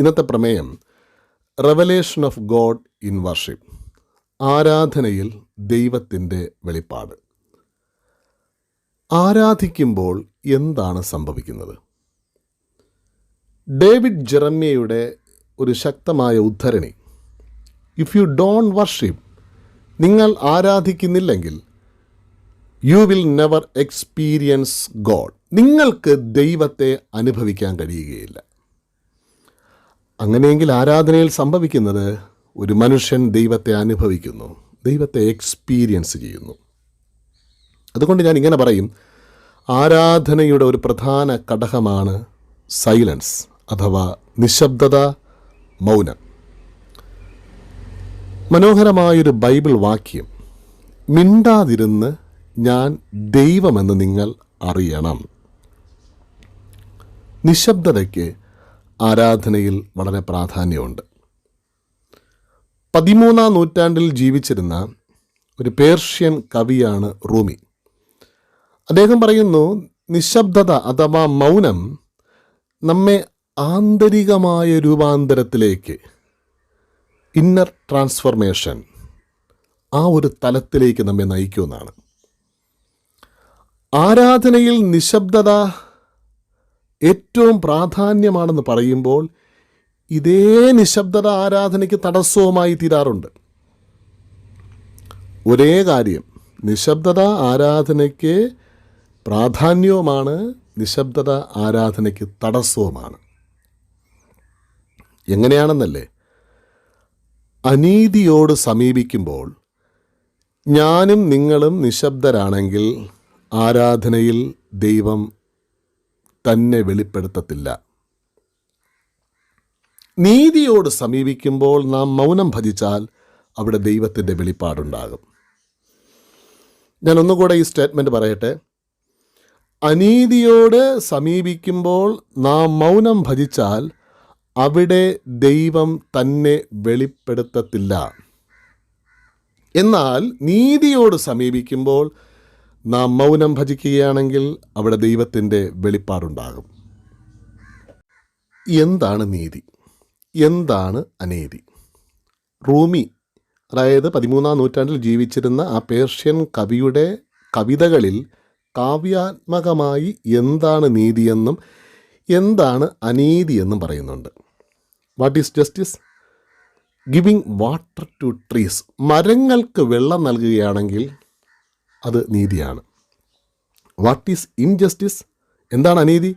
ഇന്നത്തെ പ്രമേയം revelation of God in worship ആരാധനയിൽ ദൈവത്തിന്റെ വെളിപ്പാട്. ആരാധിക്കുമ്പോൾ എന്താണ് സംഭവിക്കുന്നത്? ഡേവിഡ് ജെറമ്യയുടെ ഒരു ശക്തമായ ഉദ്ധരണി ഇഫ് യു ഡോൺ വർഷിപ്പ് നിങ്ങൾ ആരാധിക്കുന്നില്ലെങ്കിൽ you will never experience God നിങ്ങൾക്ക് ദൈവത്തെ അനുഭവിക്കാൻ കഴിയുകയില്ല. അങ്ങനെയെങ്കിൽ ആരാധനയിൽ സംഭവിക്കുന്നത് ഒരു മനുഷ്യൻ ദൈവത്തെ അനുഭവിക്കുന്നു ദൈവത്തെ എക്സ്പീരിയൻസ് ചെയ്യുന്നു. അതുകൊണ്ട് ഞാൻ ഇങ്ങനെ പറയും ആരാധനയുടെ ഒരു പ്രധാന ഘടകമാണ് സൈലൻസ് അഥവാ നിശബ്ദത മൗനം. മനോഹരമായൊരു ബൈബിൾ വാക്യം മിണ്ടാതിരുന്ന് ഞാൻ ദൈവമെന്ന് നിങ്ങൾ അറിയണം. നിശബ്ദതയ്ക്ക് ആരാധനയിൽ വളരെ പ്രാധാന്യമുണ്ട്. പതിമൂന്നാം നൂറ്റാണ്ടിൽ ജീവിച്ചിരുന്ന ഒരു പേർഷ്യൻ കവിയാണ് റൂമി. അദ്ദേഹം പറയുന്നു നിശബ്ദത അഥവാ മൗനം നമ്മെ ആന്തരികമായ രൂപാന്തരത്തിലേക്ക് ഇന്നർ ട്രാൻസ്ഫർമേഷൻ ആ ഒരു തലത്തിലേക്ക് നമ്മെ നയിക്കുമെന്നാണ്. ആരാധനയിൽ നിശബ്ദത ഏറ്റവും പ്രാധാന്യമാണെന്ന് പറയുമ്പോൾ ഇതേ നിശബ്ദത ആരാധനയ്ക്ക് തടസ്സവുമായി തീരാറുണ്ട്. ഒരേ കാര്യം നിശബ്ദത ആരാധനയ്ക്ക് പ്രാധാന്യവുമാണ് നിശബ്ദത ആരാധനയ്ക്ക് തടസ്സവുമാണ്. എങ്ങനെയാണെന്നല്ലേ? അനീതിയോട് സമീപിക്കുമ്പോൾ ഞാനും നിങ്ങളും നിശബ്ദരാണെങ്കിൽ ആരാധനയിൽ ദൈവം തന്നെ വെളിപ്പെടുത്തത്തില്ല. നീതിയോട് സമീപിക്കുമ്പോൾ നാം മൗനം ഭജിച്ചാൽ അവിടെ ദൈവത്തിന്റെ വെളിപ്പാടുണ്ടാകും. ഞാൻ ഒന്നുകൂടെ ഈ സ്റ്റേറ്റ്മെന്റ് പറയട്ടെ. അനീതിയോട് സമീപിക്കുമ്പോൾ നാം മൗനം ഭജിച്ചാൽ അവിടെ ദൈവം തന്നെ വെളിപ്പെടുത്തത്തില്ല. എന്നാൽ നീതിയോട് സമീപിക്കുമ്പോൾ നാം മൗനം ഭജിക്കുകയാണെങ്കിൽ അവിടെ ദൈവത്തിന്റെ വെളിപ്പാടുണ്ടാകും. എന്താണ് നീതി? എന്താണ് അനീതി? റൂമി അതായത് പതിമൂന്നാം നൂറ്റാണ്ടിൽ ജീവിച്ചിരുന്ന ആ പേർഷ്യൻ കവിയുടെ കവിതകളിൽ കാവ്യാത്മകമായി എന്താണ് നീതിയെന്നും എന്താണ് അനീതിയെന്നും പറയുന്നുണ്ട്. What is justice giving water to trees മരങ്ങൾക്ക് വെള്ളം നൽകുകയാണെങ്കിൽ അത് നീതിയാണ്. വാട്ട് ഈസ് ഇൻജസ്റ്റിസ് എന്താണ് അനീതി?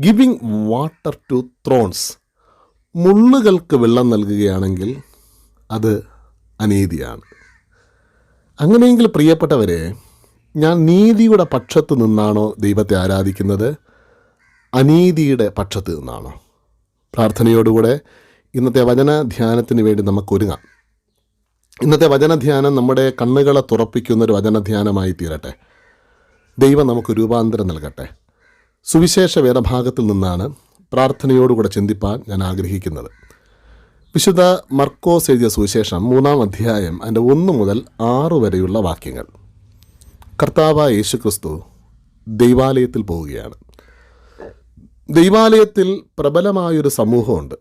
ഗിവിങ് വാട്ടർ ടു ത്രോൺസ് മുള്ളുകൾക്ക് വെള്ളം നൽകുകയാണെങ്കിൽ അത് അനീതിയാണ്. അങ്ങനെയെങ്കിൽ പ്രിയപ്പെട്ടവരെ ഞാൻ നീതിയുടെ പക്ഷത്ത് നിന്നാണോ ദൈവത്തെ ആരാധിക്കുന്നത്? അനീതിയുടെ പക്ഷത്ത് നിന്നാണോ? പ്രാർത്ഥനയോടുകൂടെ ഇന്നത്തെ വചന ധ്യാനത്തിന് വേണ്ടി നമുക്ക് ഒരുങ്ങാം. ഇന്നത്തെ വചനധ്യാനം നമ്മുടെ കണ്ണുകളെ തുറപ്പിക്കുന്ന ഒരു വചനധ്യാനമായി തീരട്ടെ. ദൈവം നമുക്ക് രൂപാന്തരം നൽകട്ടെ. സുവിശേഷ വേദഭാഗത്തിൽ നിന്നാണ് പ്രാർത്ഥനയോടുകൂടെ ചിന്തിപ്പാൻ ഞാൻ ആഗ്രഹിക്കുന്നത്. വിശുദ്ധ മർക്കോസ് എഴുതിയ സുവിശേഷം മൂന്നാം അധ്യായം അതിന്റെ ഒന്ന് മുതൽ ആറ് വരെയുള്ള വാക്യങ്ങൾ. കർത്താവ് യേശു ക്രിസ്തു ദൈവാലയത്തിൽ പോവുകയാണ്. ദൈവാലയത്തിൽ പ്രബലമായൊരു സമൂഹമുണ്ട്.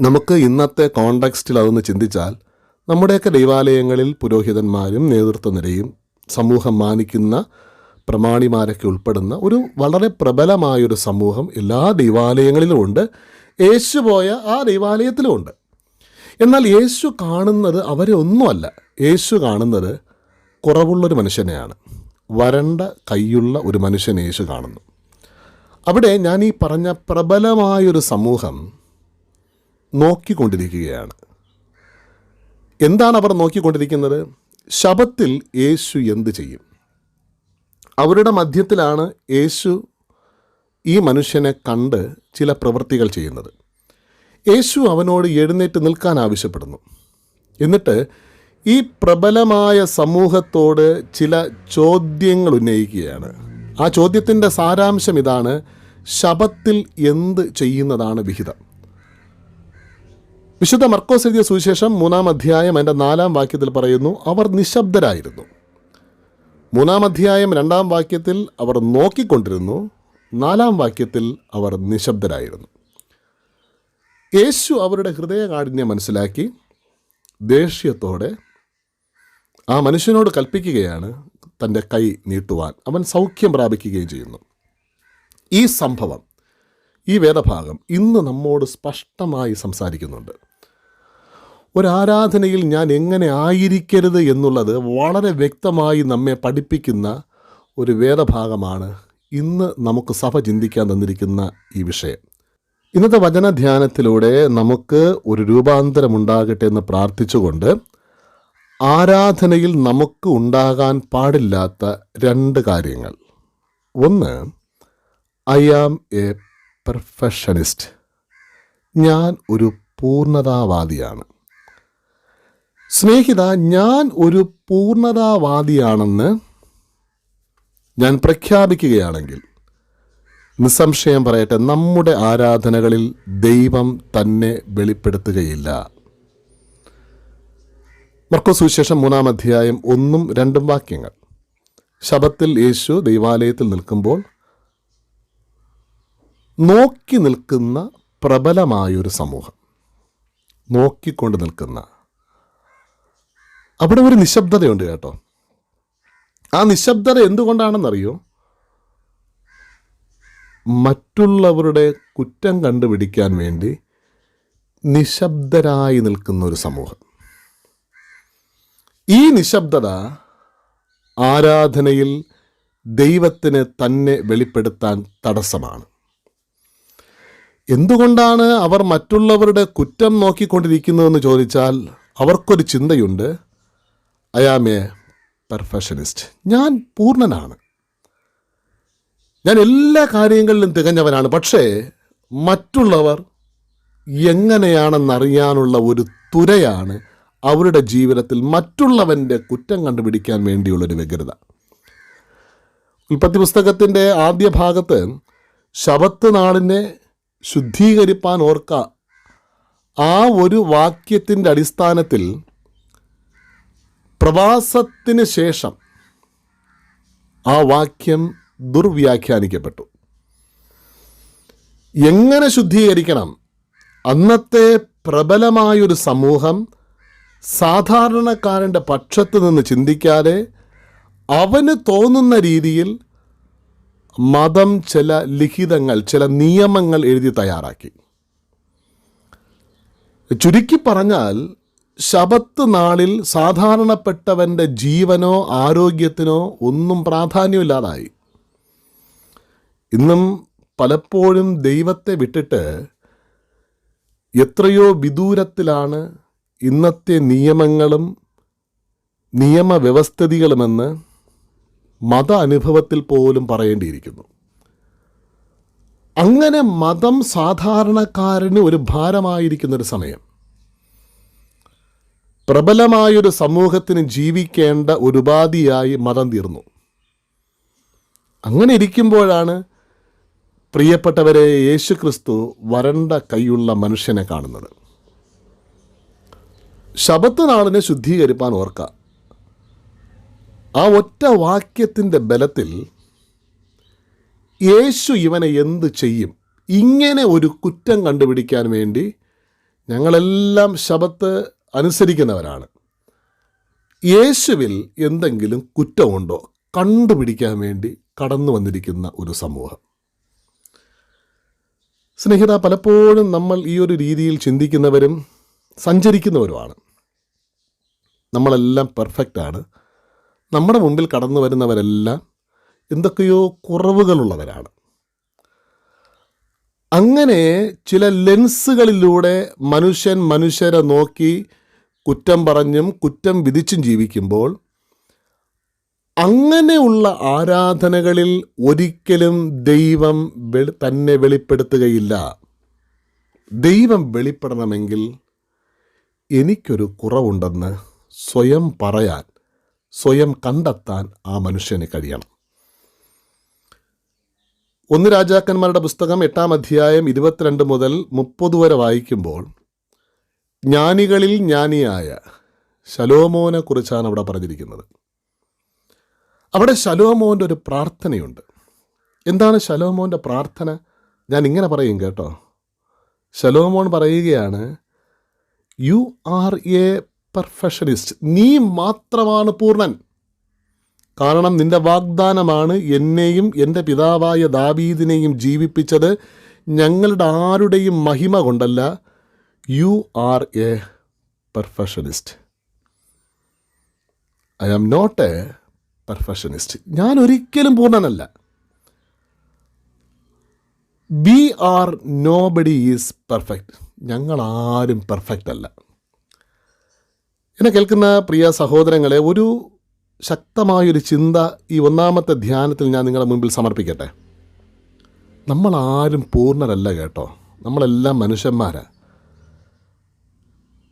നമുക്ക് ഇന്നത്തെ കോണ്ടക്സ്റ്റിൽ അതൊന്ന് ചിന്തിച്ചാൽ നമ്മുടെയൊക്കെ ദൈവാലയങ്ങളിൽ പുരോഹിതന്മാരും നേതൃത്വനിരയും സമൂഹം മാനിക്കുന്ന പ്രമാണിമാരൊക്കെ ഉൾപ്പെടുന്ന ഒരു വളരെ പ്രബലമായൊരു സമൂഹം എല്ലാ ദൈവാലയങ്ങളിലും ഉണ്ട്. യേശു പോയ ആ ദൈവാലയത്തിലും ഉണ്ട്. എന്നാൽ യേശു കാണുന്നത് അവരെ ഒന്നുമല്ല. യേശു കാണുന്നത് കുറവുള്ളൊരു മനുഷ്യനെയാണ്. വരണ്ട കൈയുള്ള ഒരു മനുഷ്യൻ യേശു കാണുന്നു. അവിടെ ഞാൻ ഈ പറഞ്ഞ പ്രബലമായൊരു സമൂഹം നോക്കിക്കൊണ്ടിരിക്കുകയാണ്. എന്താണ് അവർ നോക്കിക്കൊണ്ടിരിക്കുന്നത്? ശബത്തിൽ യേശു എന്ത് ചെയ്യും? അവരുടെ മധ്യത്തിലാണ് യേശു ഈ മനുഷ്യനെ കണ്ട് ചില പ്രവൃത്തികൾ ചെയ്യുന്നത്. യേശു അവനോട് എഴുന്നേറ്റ് നിൽക്കാൻ ആവശ്യപ്പെടുന്നു. എന്നിട്ട് ഈ പ്രബലമായ സമൂഹത്തോട് ചില ചോദ്യങ്ങൾ ഉന്നയിക്കുകയാണ്. ആ ചോദ്യത്തിന്റെ സാരാംശം ഇതാണ് ശബത്തിൽ എന്ത് ചെയ്യുന്നതാണ് വിഹിതം? വിശുദ്ധ മർക്കോസ് എഴുതിയ സുവിശേഷം മൂന്നാം അധ്യായം എന്റെ നാലാം വാക്യത്തിൽ പറയുന്നു അവർ നിശബ്ദരായിരുന്നു. മൂന്നാം അധ്യായം രണ്ടാം വാക്യത്തിൽ അവർ നോക്കിക്കൊണ്ടിരുന്നു നാലാം വാക്യത്തിൽ അവർ നിശബ്ദരായിരുന്നു. യേശു അവരുടെ ഹൃദയകാഠിന്യം മനസ്സിലാക്കി ദേഷ്യത്തോടെ ആ മനുഷ്യനോട് കൽപ്പിക്കുകയാണ് തന്റെ കൈ നീട്ടുവാൻ. അവൻ സൗഖ്യം പ്രാപിക്കുകയും ചെയ്യുന്നു. ഈ സംഭവം ഈ വേദഭാഗം ഇന്ന് നമ്മോട് സ്പഷ്ടമായി സംസാരിക്കുന്നുണ്ട്. ഒരാരാധനയിൽ ഞാൻ എങ്ങനെ ആയിരിക്കരുത് എന്നുള്ളത് വളരെ വ്യക്തമായി നമ്മെ പഠിപ്പിക്കുന്ന ഒരു വേദഭാഗമാണ് ഇന്ന് നമുക്ക് സഭ ചിന്തിക്കാൻ തന്നിരിക്കുന്ന ഈ വിഷയം. ഇന്നത്തെ വചനധ്യാനത്തിലൂടെ നമുക്ക് ഒരു രൂപാന്തരമുണ്ടാകട്ടെ എന്ന് പ്രാർത്ഥിച്ചുകൊണ്ട് ആരാധനയിൽ നമുക്ക് ഉണ്ടാകാൻ പാടില്ലാത്ത രണ്ട് കാര്യങ്ങൾ. ഒന്ന് ഐ ആം എ പെർഫെക്ഷനിസ്റ്റ് ഞാൻ ഒരു പൂർണതാവാദിയാണ്. സ്നേഹിത ഞാൻ ഒരു പൂർണതാവാദിയാണെന്ന് ഞാൻ പ്രഖ്യാപിക്കുകയാണെങ്കിൽ നിസ്സംശയം പറയട്ടെ നമ്മുടെ ആരാധനകളിൽ ദൈവം തന്നെ വെളിപ്പെടുത്തുകയില്ല. മർക്കോ സുവിശേഷം മൂന്നാം അധ്യായം ഒന്നും രണ്ടും വാക്യങ്ങൾ. ശബത്തിൽ യേശു ദൈവാലയത്തിൽ നിൽക്കുമ്പോൾ നോക്കി നിൽക്കുന്ന പ്രബലമായൊരു സമൂഹം. നോക്കിക്കൊണ്ട് നിൽക്കുന്ന. അവിടെ ഒരു നിശബ്ദതയുണ്ട് കേട്ടോ. ആ നിശബ്ദത എന്തുകൊണ്ടാണെന്നറിയോ? മറ്റുള്ളവരുടെ കുറ്റം കണ്ടുപിടിക്കാൻ വേണ്ടി നിശബ്ദരായി നിൽക്കുന്ന ഒരു സമൂഹം. ഈ നിശബ്ദത ആരാധനയിൽ ദൈവത്തിന് തന്നെ വെളിപ്പെടുത്താൻ തടസ്സമാണ്. എന്തുകൊണ്ടാണ് അവർ മറ്റുള്ളവരുടെ കുറ്റം നോക്കിക്കൊണ്ടിരിക്കുന്നതെന്ന് ചോദിച്ചാൽ അവർക്കൊരു ചിന്തയുണ്ട്. ഐ ആം എ പെർഫെക്ഷനിസ്റ്റ് ഞാൻ പൂർണനാണ്. ഞാൻ എല്ലാ കാര്യങ്ങളിലും തികഞ്ഞവനാണ്. പക്ഷേ മറ്റുള്ളവർ എങ്ങനെയാണെന്നറിയാനുള്ള ഒരു തുരയാണ് അവരുടെ ജീവിതത്തിൽ മറ്റുള്ളവന്റെ കുറ്റം കണ്ടുപിടിക്കാൻ വേണ്ടിയുള്ളൊരു വ്യഗ്രത. ഉൽപ്പത്തി പുസ്തകത്തിന്റെ ആദ്യ ഭാഗത്ത് ശബത്ത് നാളിനെ ശുദ്ധീകരിപ്പാൻ ഓർക്ക. ആ ഒരു വാക്യത്തിന്റെ അടിസ്ഥാനത്തിൽ പ്രവാസത്തിന് ശേഷം ആ വാക്യം ദുർവ്യാഖ്യാനിക്കപ്പെട്ടു. എങ്ങനെ ശുദ്ധീകരിക്കണം? അന്നത്തെ പ്രബലമായൊരു സമൂഹം സാധാരണക്കാരന്റെ പക്ഷത്ത് നിന്ന് ചിന്തിക്കാതെ അവന് തോന്നുന്ന രീതിയിൽ മതം ചില ലിഖിതങ്ങൾ ചില നിയമങ്ങൾ എഴുതി തയ്യാറാക്കി. ചുരുക്കി പറഞ്ഞാൽ ശബത്ത് നാളിൽ സാധാരണപ്പെട്ടവന്റെ ജീവനോ ആരോഗ്യത്തിനോ ഒന്നും പ്രാധാന്യമില്ലാതായി. ഇന്നും പലപ്പോഴും ദൈവത്തെ വിട്ടിട്ട് എത്രയോ വിദൂരത്തിലാണ് ഇന്നത്തെ നിയമങ്ങളും നിയമവ്യവസ്ഥിതികളുമെന്ന് മത അനുഭവത്തിൽ പോലും പറയേണ്ടിയിരിക്കുന്നു. അങ്ങനെ മതം സാധാരണക്കാരന് ഒരു ഭാരമായിരിക്കുന്നൊരു സമയം. പ്രബലമായൊരു സമൂഹത്തിന് ജീവിക്കേണ്ട ഒരു ഉപാധിയായി മതം തീർന്നു. അങ്ങനെ ഇരിക്കുമ്പോഴാണ് പ്രിയപ്പെട്ടവരെ യേശുക്രിസ്തു വരണ്ട കൈയുള്ള മനുഷ്യനെ കാണുന്നത്. ശബത്ത് നാളിനെ ശുദ്ധീകരിപ്പാൻ ഓർക്ക. ആ ഒറ്റ വാക്യത്തിന്റെ ബലത്തിൽ യേശു ഇവനെ എന്ത് ചെയ്യും? ഇങ്ങനെ ഒരു കുറ്റം കണ്ടുപിടിക്കാൻ വേണ്ടി ഞങ്ങളെല്ലാം ശബത്ത് അനുസരിക്കുന്നവരാണ്. യേശുവിൽ എന്തെങ്കിലും കുറ്റമുണ്ടോ? കണ്ടുപിടിക്കാൻ വേണ്ടി കടന്നു വന്നിരിക്കുന്ന ഒരു സമൂഹം. സ്നേഹിത പലപ്പോഴും നമ്മൾ ഈ ഒരു രീതിയിൽ ചിന്തിക്കുന്നവരും സഞ്ചരിക്കുന്നവരുമാണ്. നമ്മളെല്ലാം പെർഫെക്റ്റാണ്. നമ്മുടെ മുമ്പിൽ കടന്നു വരുന്നവരെല്ലാം എന്തൊക്കെയോ കുറവുകളുള്ളവരാണ്. അങ്ങനെ ചില ലെൻസുകളിലൂടെ മനുഷ്യൻ മനുഷ്യരെ നോക്കി കുറ്റം പറഞ്ഞും കുറ്റം വിധിച്ചും ജീവിക്കുമ്പോൾ അങ്ങനെയുള്ള ആരാധനകളിൽ ഒരിക്കലും ദൈവം തന്നെ വെളിപ്പെടുത്തുകയില്ല. ദൈവം വെളിപ്പെടണമെങ്കിൽ എനിക്കൊരു കുറവുണ്ടെന്ന് സ്വയം പറയാൻ സ്വയം കണ്ടെത്താൻ ആ മനുഷ്യന് കഴിയണം. ഒന്ന് രാജാക്കന്മാരുടെ പുസ്തകം എട്ടാം അധ്യായം ഇരുപത്തിരണ്ട് മുതൽ മുപ്പത് വരെ വായിക്കുമ്പോൾ ജ്ഞാനികളിൽ ജ്ഞാനിയായ ശലോമോനെ കുറിച്ചാണ് അവിടെ പറഞ്ഞിരിക്കുന്നത്. അവിടെ ശലോമോന്റെ ഒരു പ്രാർത്ഥനയുണ്ട്. എന്താണ് ശലോമോന്റെ പ്രാർത്ഥന? ഞാൻ ഇങ്ങനെ പറയും കേട്ടോ. ശലോമോൻ പറയുകയാണ് യു ആർ എ പെർഫെക്ഷനിസ്റ്റ് നീ മാത്രമാണ് പൂർണൻ. കാരണം നിന്റെ വാഗ്ദാനമാണ് എന്നെയും എന്റെ പിതാവായ ദാവീദിനെയും ജീവിപ്പിച്ചത് ഞങ്ങളുടെ ആരുടെയും മഹിമ കൊണ്ടല്ല. You are a perfectionist I am not a perfectionist ഞാൻ ഒരിക്കലും പൂർണനല്ല. We are nobody is perfect ഞങ്ങൾ ആരും പെർഫെക്റ്റ് അല്ല. എന്നെ കേൾക്കുന്ന പ്രിയ സഹോദരങ്ങളെ ഒരു ശക്തമായൊരു ചിന്ത ഈ ഒന്നാമത്തെ ധ്യാനത്തിൽ ഞാൻ നിങ്ങളുടെ മുമ്പിൽ സമർപ്പിക്കട്ടെ. നമ്മൾ ആരും പൂർണരല്ല കേട്ടോ. നമ്മളെല്ലാം മനുഷ്യന്മാരാണ്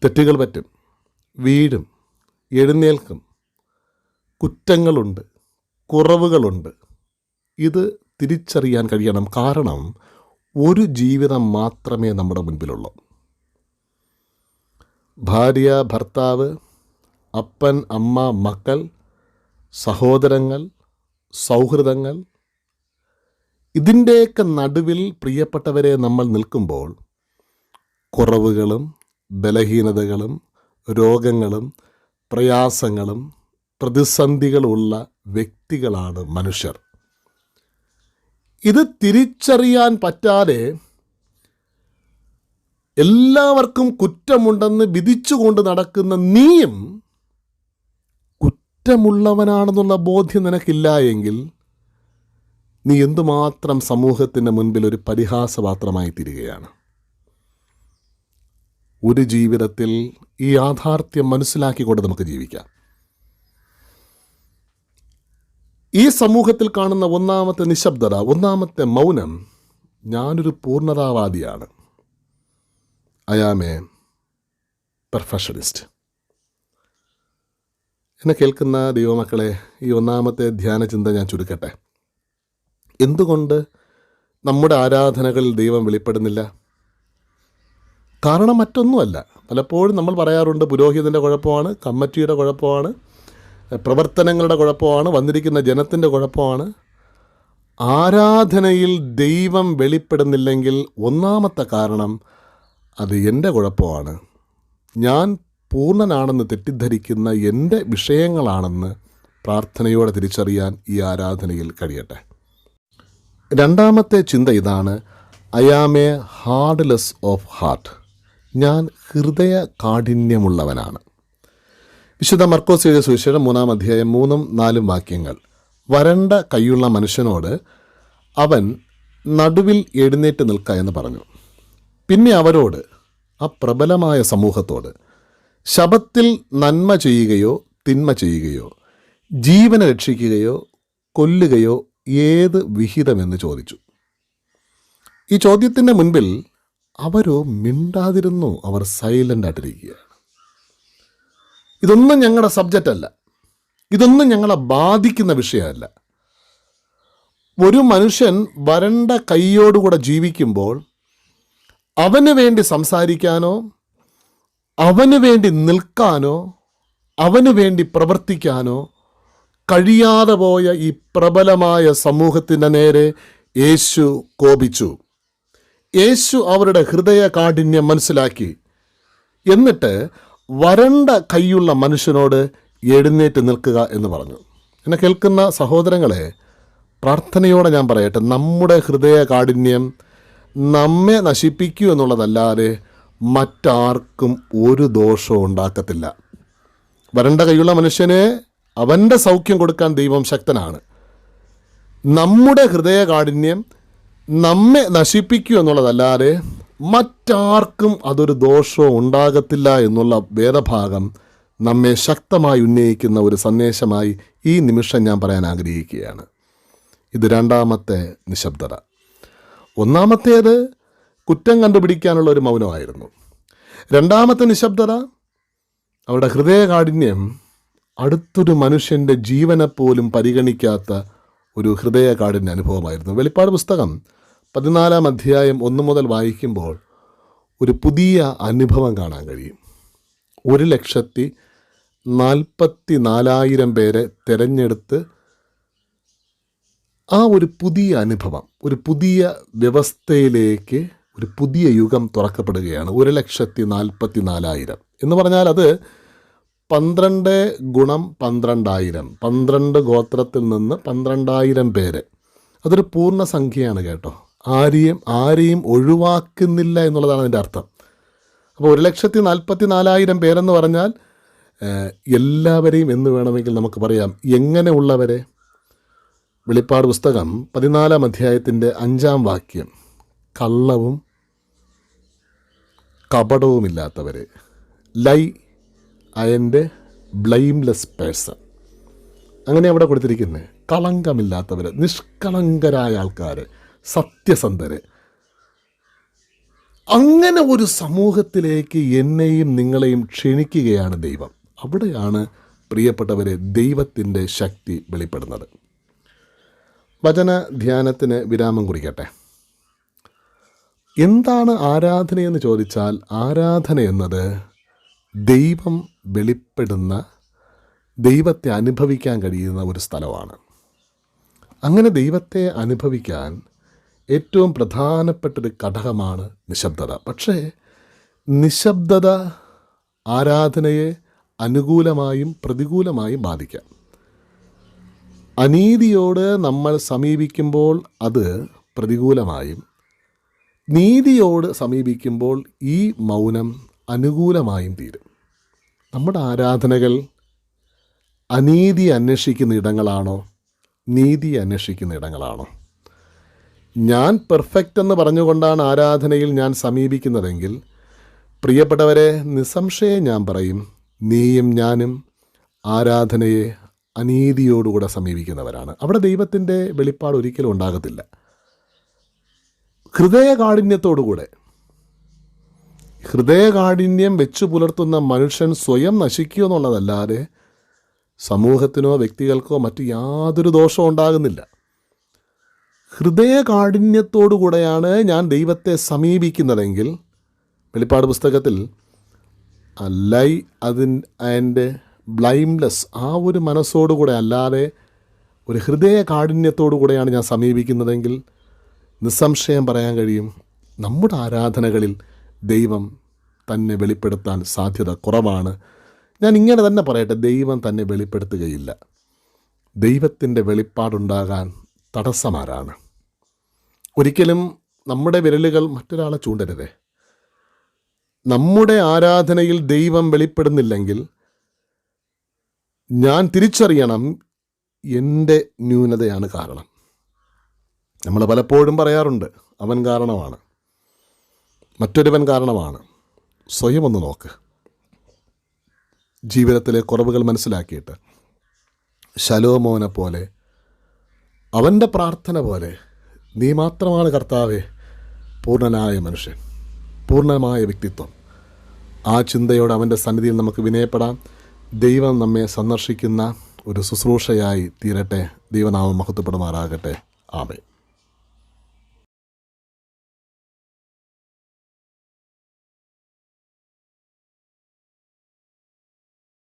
തെറ്റുകൾ പറ്റും വീടും എഴുന്നേൽക്കും. കുറ്റങ്ങളുണ്ട് കുറവുകളുണ്ട്. ഇത് തിരിച്ചറിയാൻ കഴിയണം. കാരണം ഒരു ജീവിതം മാത്രമേ നമ്മുടെ മുൻപിലുള്ളൂ. ഭാര്യ ഭർത്താവ് അപ്പൻ അമ്മ മക്കൾ സഹോദരങ്ങൾ സൗഹൃദങ്ങൾ. ഇതിന്റെയൊക്കെ നടുവിൽ പ്രിയപ്പെട്ടവരെ നമ്മൾ നിൽക്കുമ്പോൾ കുറവുകളും ബലഹീനതകളും രോഗങ്ങളും പ്രയാസങ്ങളും പ്രതിസന്ധികളുള്ള വ്യക്തികളാണ് മനുഷ്യർ. ഇത് തിരിച്ചറിയാൻ പറ്റാതെ എല്ലാവർക്കും കുറ്റമുണ്ടെന്ന് വിധിച്ചുകൊണ്ട് നടക്കുന്ന നീയും കുറ്റമുള്ളവനാണെന്നുള്ള ബോധ്യം നിനക്കില്ല എങ്കിൽ നീ എന്തുമാത്രം സമൂഹത്തിന്റെ മുൻപിൽ ഒരു പരിഹാസപാത്രമായി തീരുകയാണ് ഒരു ജീവിതത്തിൽ ഈ യാഥാർത്ഥ്യം മനസ്സിലാക്കിക്കൊണ്ട് നമുക്ക് ജീവിക്കാം. ഈ സമൂഹത്തിൽ കാണുന്ന ഒന്നാമത്തെ നിശബ്ദത ഒന്നാമത്തെ മൗനം ഞാനൊരു പൂർണതാവാദിയാണ്. ഐ ആം എ പെർഫെക്ഷനിസ്റ്റ് എന്നെ കേൾക്കുന്ന ദൈവമക്കളെ ഈ ഒന്നാമത്തെ ധ്യാന ചിന്ത ഞാൻ ചുരുക്കട്ടെ. എന്തുകൊണ്ട് നമ്മുടെ ആരാധനകളിൽ ദൈവം വെളിപ്പെടുന്നില്ല? കാരണം മറ്റൊന്നുമല്ല. പലപ്പോഴും നമ്മൾ പറയാറുണ്ട് പുരോഹിതന്റെ കുഴപ്പമാണ് കമ്മിറ്റിയുടെ കുഴപ്പമാണ് പ്രവർത്തനങ്ങളുടെ കുഴപ്പമാണ് വന്നിരിക്കുന്ന ജനത്തിന്റെ കുഴപ്പമാണ്. ആരാധനയിൽ ദൈവം വെളിപ്പെടുന്നില്ലെങ്കിൽ ഒന്നാമത്തെ കാരണം അത് എന്റെ കുഴപ്പമാണ്. ഞാൻ പൂർണനാണെന്ന് തെറ്റിദ്ധരിക്കുന്ന എന്റെ വിഷയങ്ങളാണെന്ന് പ്രാർത്ഥനയോടെ തിരിച്ചറിയാൻ ഈ ആരാധനയിൽ കഴിയട്ടെ. രണ്ടാമത്തെ ചിന്ത ഇതാണ് I am a hardness of heart ഞാൻ ഹൃദയ കാഠിന്യമുള്ളവനാണ്. വിശുദ്ധ മർക്കോസ് എഴുതിയ സുവിശേഷം മൂന്നാം അധ്യായം മൂന്നും നാലും വാക്യങ്ങൾ. വരണ്ട കൈയുള്ള മനുഷ്യനോട് അവൻ നടുവിൽ എഴുന്നേറ്റ് നിൽക്ക എന്ന് പറഞ്ഞു. പിന്നെ അവരോട് ആ പ്രബലമായ സമൂഹത്തോട് ശബത്തിൽ നന്മ ചെയ്യുകയോ തിന്മ ചെയ്യുകയോ ജീവനെ രക്ഷിക്കുകയോ കൊല്ലുകയോ ഏത് വിഹിതമെന്ന് ചോദിച്ചു. ഈ ചോദ്യത്തിന്റെ മുൻപിൽ അവരോ മിണ്ടാതിരുന്നു അവർ സൈലന്റ് ആയിട്ടിരിക്കുകയാണ്. ഇതൊന്നും ഞങ്ങളുടെ സബ്ജക്റ്റ് അല്ല. ഇതൊന്നും ഞങ്ങളെ ബാധിക്കുന്ന വിഷയമല്ല. ഒരു മനുഷ്യൻ വരണ്ട കൈയോടുകൂടെ ജീവിക്കുമ്പോൾ അവന് വേണ്ടി സംസാരിക്കാനോ അവന് വേണ്ടി നിൽക്കാനോ അവന് വേണ്ടി പ്രവർത്തിക്കാനോ കഴിയാതെ പോയ ഈ പ്രബലമായ സമൂഹത്തിന്റെ നേരെ യേശു കോപിച്ചു. യേശു അവരുടെ ഹൃദയ കാഠിന്യം മനസ്സിലാക്കി. എന്നിട്ട് വരണ്ട കൈയുള്ള മനുഷ്യനോട് എഴുന്നേറ്റ് നിൽക്കുക എന്ന് പറഞ്ഞു. എന്നെ കേൾക്കുന്ന സഹോദരങ്ങളെ പ്രാർത്ഥനയോടെ ഞാൻ പറയട്ടെ നമ്മുടെ ഹൃദയ കാഠിന്യം നമ്മെ നശിപ്പിക്കൂ എന്നുള്ളതല്ലാതെ മറ്റാർക്കും ഒരു ദോഷവും ഉണ്ടാക്കത്തില്ല. വരണ്ട കൈയുള്ള മനുഷ്യനെ അവന്റെ സൗഖ്യം കൊടുക്കാൻ ദൈവം ശക്തനാണ്. നമ്മുടെ ഹൃദയ കാഠിന്യം നമ്മെ നശിപ്പിക്കൂ എന്നുള്ളതല്ലാതെ മറ്റാർക്കും അതൊരു ദോഷവും ഉണ്ടാകത്തില്ല എന്നുള്ള വേദഭാഗം നമ്മെ ശക്തമായി ഉന്നയിക്കുന്ന ഒരു സന്ദേശമായി ഈ നിമിഷം ഞാൻ പറയാൻ ആഗ്രഹിക്കുകയാണ്. ഇത് രണ്ടാമത്തെ നിശബ്ദത. ഒന്നാമത്തേത് കുറ്റം കണ്ടുപിടിക്കാനുള്ള ഒരു മൗനമായിരുന്നു. രണ്ടാമത്തെ നിശബ്ദത അവരുടെ ഹൃദയകാഠിന്യം അടുത്തൊരു മനുഷ്യന്റെ ജീവനെപ്പോലും പരിഗണിക്കാത്ത ഒരു ഹൃദയകാഠിന്യ അനുഭവമായിരുന്നു. വെളിപ്പാട് പുസ്തകം പതിനാലാം അധ്യായം ഒന്ന് മുതൽ വായിക്കുമ്പോൾ ഒരു പുതിയ അനുഭവം കാണാൻ കഴിയും. ഒരു ലക്ഷത്തി നാൽപ്പത്തി നാലായിരം പേരെ തിരഞ്ഞെടുത്ത് ആ ഒരു പുതിയ അനുഭവം ഒരു പുതിയ വ്യവസ്ഥയിലേക്ക് ഒരു പുതിയ യുഗം തുറക്കപ്പെടുകയാണ്. ഒരു ലക്ഷത്തി നാൽപ്പത്തി നാലായിരം എന്ന് പറഞ്ഞാൽ അത് പന്ത്രണ്ട് ഗുണം പന്ത്രണ്ടായിരം. പന്ത്രണ്ട് ഗോത്രത്തിൽ നിന്ന് പന്ത്രണ്ടായിരം പേര്. അതൊരു പൂർണ സംഖ്യയാണ് കേട്ടോ. ആരെയും ആരെയും ഒഴിവാക്കുന്നില്ല എന്നുള്ളതാണ് അതിന്റെ അർത്ഥം. അപ്പോൾ ഒരു ലക്ഷത്തി നാൽപ്പത്തി നാലായിരം പേരെന്ന് പറഞ്ഞാൽ എല്ലാവരെയും എന്ന് വേണമെങ്കിൽ നമുക്ക് പറയാം. എങ്ങനെയുള്ളവരെ? വെളിപ്പാട് പുസ്തകം പതിനാലാം അധ്യായത്തിന്റെ അഞ്ചാം വാക്യം. കള്ളവും കപടവുമില്ലാത്തവരെ ലൈ അയന്റെ ബ്ലെയിംലെസ് പേഴ്സൺ. അങ്ങനെ അവിടെ കൊടുത്തിരിക്കുന്നത് കളങ്കമില്ലാത്തവർ നിഷ്കളങ്കരായ ആൾക്കാർ സത്യസന്ധര്. അങ്ങനെ ഒരു സമൂഹത്തിലേക്ക് എന്നെയും നിങ്ങളെയും ക്ഷണിക്കുകയാണ് ദൈവം. അവിടെയാണ് പ്രിയപ്പെട്ടവരെ ദൈവത്തിന്റെ ശക്തി വെളിപ്പെടുന്നത്. വചന ധ്യാനത്തിന് വിരാമം കുറിക്കട്ടെ. എന്താണ് ആരാധനയെന്ന് ചോദിച്ചാൽ ആരാധന എന്നത് ദൈവം വെളിപ്പെടുന്ന ദൈവത്തെ അനുഭവിക്കാൻ കഴിയുന്ന ഒരു സ്ഥലമാണ്. അങ്ങനെ ദൈവത്തെ അനുഭവിക്കാൻ ഏറ്റവും പ്രധാനപ്പെട്ടൊരു ഘടകമാണ് നിശബ്ദത. പക്ഷേ നിശബ്ദത ആരാധനയെ അനുകൂലമായും പ്രതികൂലമായും ബാധിക്കാം. അനീതിയോട് നമ്മൾ സമീപിക്കുമ്പോൾ അത് പ്രതികൂലമായും നീതിയോട് സമീപിക്കുമ്പോൾ ഈ മൗനം അനുകൂലമായും തീരും. നമ്മുടെ ആരാധനകൾ അനീതി അന്വേഷിക്കുന്ന ഇടങ്ങളാണോ? നീതി അന്വേഷിക്കുന്ന ഇടങ്ങളാണോ? ഞാൻ പെർഫെക്റ്റ് എന്ന് പറഞ്ഞുകൊണ്ടാണ് ആരാധനയിൽ ഞാൻ സമീപിക്കുന്നതെങ്കിൽ പ്രിയപ്പെട്ടവരെ നിസ്സംശയം ഞാൻ പറയും നീയും ഞാനും ആരാധനയെ അനീതിയോടുകൂടെ സമീപിക്കുന്നവരാണ്. അവിടെ ദൈവത്തിന്റെ വെളിപ്പാട് ഒരിക്കലും ഉണ്ടാകത്തില്ല. ഹൃദയകാഠിന്യത്തോടുകൂടെ ഹൃദയകാഠിന്യം വെച്ചു പുലർത്തുന്ന മനുഷ്യൻ സ്വയം നശിക്കുക എന്നുള്ളതല്ലാതെ സമൂഹത്തിനോ വ്യക്തികൾക്കോ മറ്റു യാതൊരു ദോഷവും ഉണ്ടാകുന്നില്ല. ഹൃദയകാഠിന്യത്തോടുകൂടെയാണ് ഞാൻ ദൈവത്തെ സമീപിക്കുന്നതെങ്കിൽ വെളിപ്പാട് പുസ്തകത്തിൽ ലൈ അതിൻ ആൻഡ് ബ്ലൈംലെസ് ആ ഒരു മനസ്സോടുകൂടെ അല്ലാതെ ഒരു ഹൃദയ കാഠിന്യത്തോടു കൂടെയാണ് ഞാൻ സമീപിക്കുന്നതെങ്കിൽ നിസ്സംശയം പറയാൻ കഴിയും നമ്മുടെ ആരാധനകളിൽ ദൈവം തന്നെ വെളിപ്പെടുത്താൻ സാധ്യത കുറവാണ്. ഞാൻ ഇങ്ങനെ തന്നെ പറയട്ടെ ദൈവം തന്നെ വെളിപ്പെടുത്തുകയില്ല. ദൈവത്തിന്റെ വെളിപ്പാടുണ്ടാകാൻ തടസ്സമാരാണ്. ഒരിക്കലും നമ്മുടെ വിരലുകൾ മറ്റൊരാളെ ചൂണ്ടരുതേ. നമ്മുടെ ആരാധനയിൽ ദൈവം വെളിപ്പെടുന്നില്ലെങ്കിൽ ഞാൻ തിരിച്ചറിയണം എന്റെ ന്യൂനതയാണ് കാരണം. നമ്മൾ പലപ്പോഴും പറയാറുണ്ട് അവൻ കാരണമാണ്. മറ്റൊരുവൻ കാരണമാണ്. സ്വയം ഒന്ന് നോക്ക്. ജീവിതത്തിലെ കുറവുകൾ മനസ്സിലാക്കിയിട്ട് ശലോമോനെ പോലെ അവന്റെ പ്രാർത്ഥന പോലെ നീ മാത്രമാണ് കർത്താവെ പൂർണനായ മനുഷ്യൻ പൂർണമായ വ്യക്തിത്വം. ആ ചിന്തയോടെ അവന്റെ സന്നിധിയിൽ നമുക്ക് വിനയപ്പെടാം. ദൈവം നമ്മെ സന്ദർശിക്കുന്ന ഒരു ശുശ്രൂഷയായി തീരട്ടെ. ദൈവനാമം മഹത്വപ്പെടുമാറാകട്ടെ. ആമേ